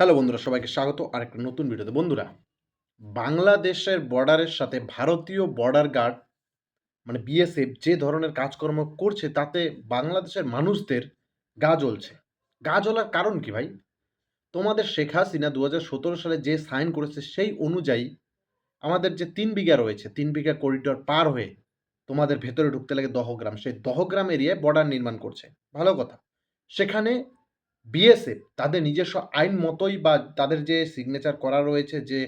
Hello বন্ধুরা, সবাইকে স্বাগত। আর একটা নতুন ভিডিওতে। বন্ধুরা, বাংলাদেশের বর্ডারের সাথে ভারতীয় বর্ডার গার্ড মানে বিএসএফ যে ধরনের কাজকর্ম করছে, তাতে বাংলাদেশের মানুষদের গা জ্বলছে। গা জ্বলার কারণ কি ভাই? তোমাদের শেখ হাসিনা দু হাজার সতেরো সালে যে সাইন করেছে, সেই অনুযায়ী আমাদের যে তিন বিঘা রয়েছে, তিন বিঘা করিডোর পার হয়ে তোমাদের ভেতরে ঢুকতে লাগে দহগ্রাম। সেই দহগ্রাম এরিয়ায় বর্ডার নির্মাণ করছে। ভালো কথা। সেখানে বিএসএফ তাদের নিজস্ব আইন মতোই বা তাদের যে সিগনেচার করা রয়েছে, যে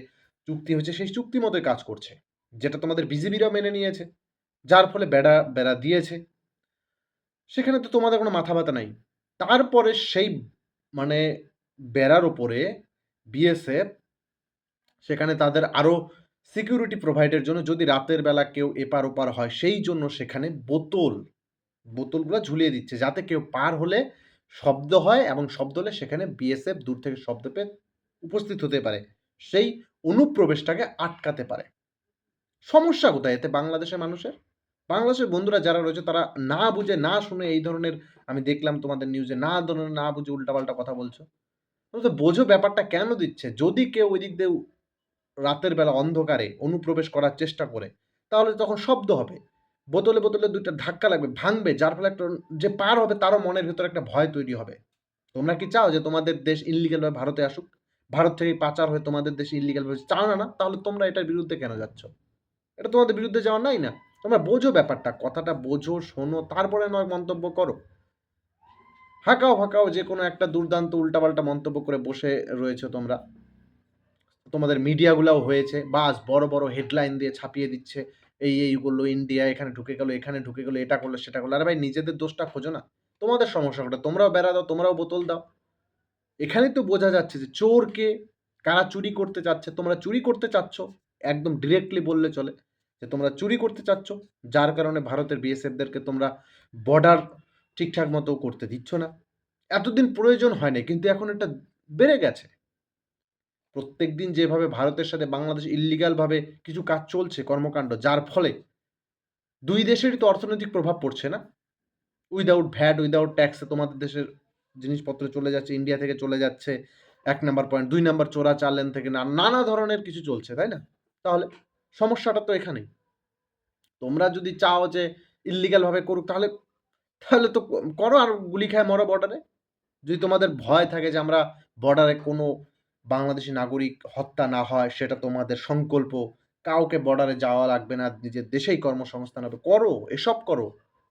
চুক্তি হয়েছে সেই চুক্তি মতোই কাজ করছে, যেটা তোমাদের বিজেপিরাও মেনে নিয়েছে, যার ফলে বেড়া বেড়া দিয়েছে। সেখানে তো তোমাদের কোনো মাথা ব্যথা নাই। তারপরে সেই মানে বেড়ার ওপরে বিএসএফ সেখানে তাদের আরও সিকিউরিটি প্রোভাইডের জন্য যদি রাতের বেলা কেউ এপার ওপার হয়, সেই জন্য সেখানে বোতল, বোতলগুলো ঝুলিয়ে দিচ্ছে, যাতে কেউ পার হলে শব্দ হয় এবং শব্দ হলে সেখানে বিএসএফ দূর থেকে শব্দ পেয়ে উপস্থিত হতে পারে। সেই অনুপ্রবেশটাকে আটকাতে পারে। সমস্যা কোথায় এতে বাংলাদেশের মানুষের? বাংলাদেশের বন্ধুরা যারা রয়েছে তারা না বুঝে, না শুনে এই ধরনের আমি দেখলাম তোমাদের নিউজে না ধরনের না বুঝে উল্টাপাল্টা কথা বলছো। তো বোঝো ব্যাপারটা কেন দিচ্ছে? যদি কেউ ওই দিক দিয়ে রাতের বেলা অন্ধকারে অনুপ্রবেশ করার চেষ্টা করে, তাহলে তখন শব্দ হবে। বোতলে বোতলে দুইটা ধাক্কা লাগবে, ভাঙবে, যার ফলে একটা যে পার হবে তারও মনের ভিতরে একটা ভয় তৈরি হবে। তোমরা কি চাও যে তোমাদের দেশ ইনলিগাল ভাবে ভারতে আসুক? ভারত থেকে পাচার হয়ে তোমাদের দেশে ইনলিগাল ভাবে চাও না না? তাহলে তোমরা এটার বিরুদ্ধে কেন যাচ্ছ? এটা তোমাদের বিরুদ্ধে যাওয়া নাই না? তোমরা বোঝো ব্যাপারটা, কথাটা বোঝো, শোনো, তারপরে নয় মন্তব্য করো। হাঁকাও ফাঁকাও যে কোনো একটা দুর্দান্ত উল্টাপাল্টা মন্তব্য করে বসে রয়েছে তোমরা। তোমাদের মিডিয়াগুলাও হয়েছে, বাস বড় বড় হেডলাইন দিয়ে ছাপিয়ে দিচ্ছে। এই এই করল ইন্ডিয়া এখানে ঢুকে গেলো, এখানে ঢুকে গেলো, এটা করল, সেটা করল। আরে ভাই, নিজেদের দোষটা খোঁজো না। তোমাদের সমস্যা কোটা তোমরাও বেড়া দাও, তোমরাও বোতল দাও। এখানেই তো বোঝা যাচ্ছে যে চোরকে কারা চুরি করতে চাচ্ছে। তোমরা চুরি করতে চাচ্ছ, একদম ডিরেক্টলি বললে চলে যে তোমরা চুরি করতে চাচ্ছ। যার কারণে ভারতের বিএসএফদেরকে তোমরা বর্ডার ঠিকঠাক মতো করতে দিচ্ছ না। এতদিন প্রয়োজন হয়নি, কিন্তু এখন এটা বেড়ে গেছে। প্রত্যেক দিন যেভাবে ভারতের সাথে বাংলাদেশ ইল্লিগালভাবে কিছু কাজ চলছে কর্মকাণ্ড, যার ফলে দুই দেশেরই তো অর্থনৈতিক প্রভাব পড়ছে না। উইদাউট ভ্যাট উইদাউট ট্যাক্সে তোমাদের দেশের জিনিসপত্র চলে যাচ্ছে ইন্ডিয়া থেকে চলে যাচ্ছে, এক নাম্বার পয়েন্ট দুই নাম্বার চোরা চালেন থেকে না, নানা ধরনের কিছু চলছে, তাই না? তাহলে সমস্যাটা তো এখানেই। তোমরা যদি চাও যে ইল্লিগালভাবে করুক, তাহলে তাহলে তো করো আর গুলি খায় মরো বর্ডারে যদি তোমাদের ভয় থাকে যে আমরা বর্ডারে কোনো বাংলাদেশি নাগরিক হত্যা না হয়, সেটা তোমাদের সংকল্প। কাউকে বর্ডারে যাওয়া লাগবে না, নিজের দেশেই কর্মসংস্থান হবে। করো, এসব করো।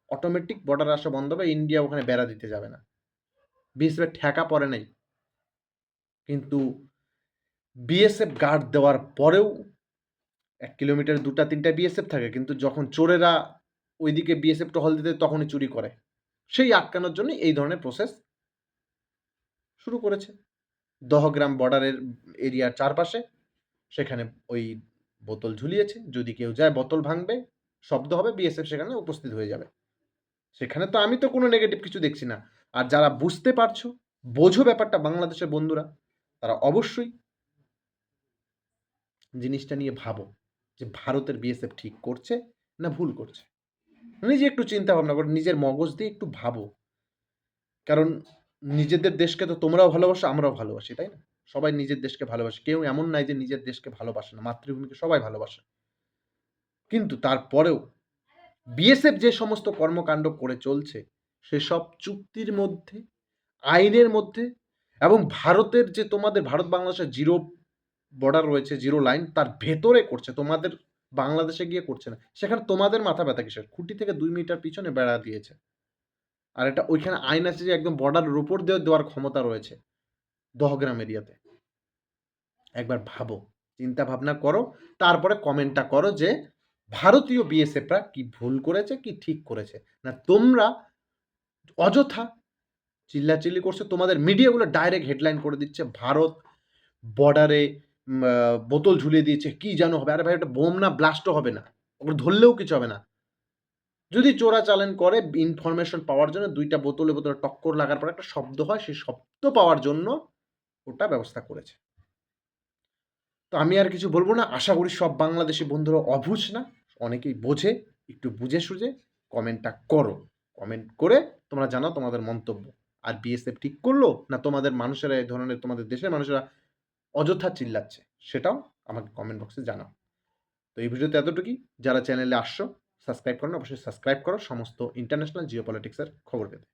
অটোমেটিক বর্ডার আসা বন্ধ হবে ইন্ডিয়া ওখানে বেড়া দিতে যাবে না। বিএসএফের ঠেকা পড়ে নাই। কিন্তু বিএসএফ গার্ড দেওয়ার পরেও এক কিলোমিটার দুটা তিনটা বিএসএফ থাকে, কিন্তু যখন চোরেরা ওইদিকে বিএসএফ টহল দিতে তখনই চুরি করে। সেই আটকানোর জন্য এই ধরনের প্রসেস শুরু করেছে। দহগ্রাম বর্ডারের এরিয়ার চারপাশে, সেখানে ওই বোতল ঝুলিয়েছে। যদি কেউ যায়, বোতল ভাঙবে, শব্দ হবে বিএসএফ সেখানে উপস্থিত হয়ে যাবে। সেখানে তো আমি তো কোনো নেগেটিভ কিছু দেখছি না। আর যারা বুঝতে পারছ, বোঝো ব্যাপারটা বাংলাদেশের বন্ধুরা। তারা অবশ্যই জিনিসটা নিয়ে ভাবো যে ভারতের বিএসএফ ঠিক করছে না ভুল করছে। নিজে একটু চিন্তা ভাবনা করো, নিজের মগজ দিয়ে একটু ভাবো। কারণ নিজেদের দেশকে তো তোমরাও ভালোবাসো, আমরাও ভালোবাসি, তাই না? সবাই নিজের দেশকে ভালোবাসে। কেউ এমন নাই যে নিজের দেশকে ভালোবাসে না, মাতৃভূমিকে সবাই ভালোবাসে। কিন্তু তারপরেও বিএসএফ যে সমস্ত কর্মকাণ্ড করে চলছে সেসব চুক্তির মধ্যে, আইনের মধ্যে এবং ভারতের যে তোমাদের, ভারত বাংলাদেশের জিরো বর্ডার রয়েছে, জিরো লাইন, তার ভেতরে করছে, তোমাদের বাংলাদেশে গিয়ে করছে না। সেখানে তোমাদের মাথা ব্যথা কিসের? খুঁটি থেকে দুই মিটার পিছনে বেড়া দিয়েছে। আর এটা ওইখানে আইন আছে যে একদম বর্ডারের উপর দিয়ে দেওয়ার ক্ষমতা রয়েছে। দহগ্রাম এরিয়াতে। একবার ভাবো, চিন্তা ভাবনা করো, তারপরে কমেন্টটা করো যে ভারতীয় বিএসএফরা কি ভুল করেছে, কি ঠিক করেছে? না তোমরা অযথা চিল্লাচিল্লি করছে, তোমাদের মিডিয়াগুলো ডাইরেক্ট হেডলাইন করে দিচ্ছে, ভারত বর্ডারে বোতল ঝুলিয়ে দিয়েছে, কি যেন হবে? আরে ভাই ওটা বোম না ব্লাস্টও হবে না। ওগুলো ধরলেও কিছু হবে না। যদি চোরা চালেন করে ইনফরমেশন পাওয়ার জন্য দুইটা বোতলে বোতলে টক্কর লাগার পর একটা শব্দ হয়, সেই শব্দ পাওয়ার জন্য ওটা ব্যবস্থা করেছে। তো আমি আর কিছু বলব না, আশা করি সব বাংলাদেশি বন্ধুরা অবুঝ না, অনেকেই বোঝে, একটু বুঝে সুঝে কমেন্টটা করো। কমেন্ট করে তোমরা জানাও তোমাদের মন্তব্য। আর বিএসএফ ঠিক করল না তোমাদের মানুষেরা এই ধরনের, তোমাদের দেশের মানুষেরা অযথা চিল্লাচ্ছে? সেটাও আমাকে কমেন্ট বক্সে জানাও। তো এই ভিডিওতে এতটুকুই। যারা চ্যানেলে আসছো সাবস্ক্রাইব করো অবশ্যই সাবস্ক্রাইব করো। সমস্ত ইন্টারন্যাশনাল জিও পলিটিক্সের খবর পেতে।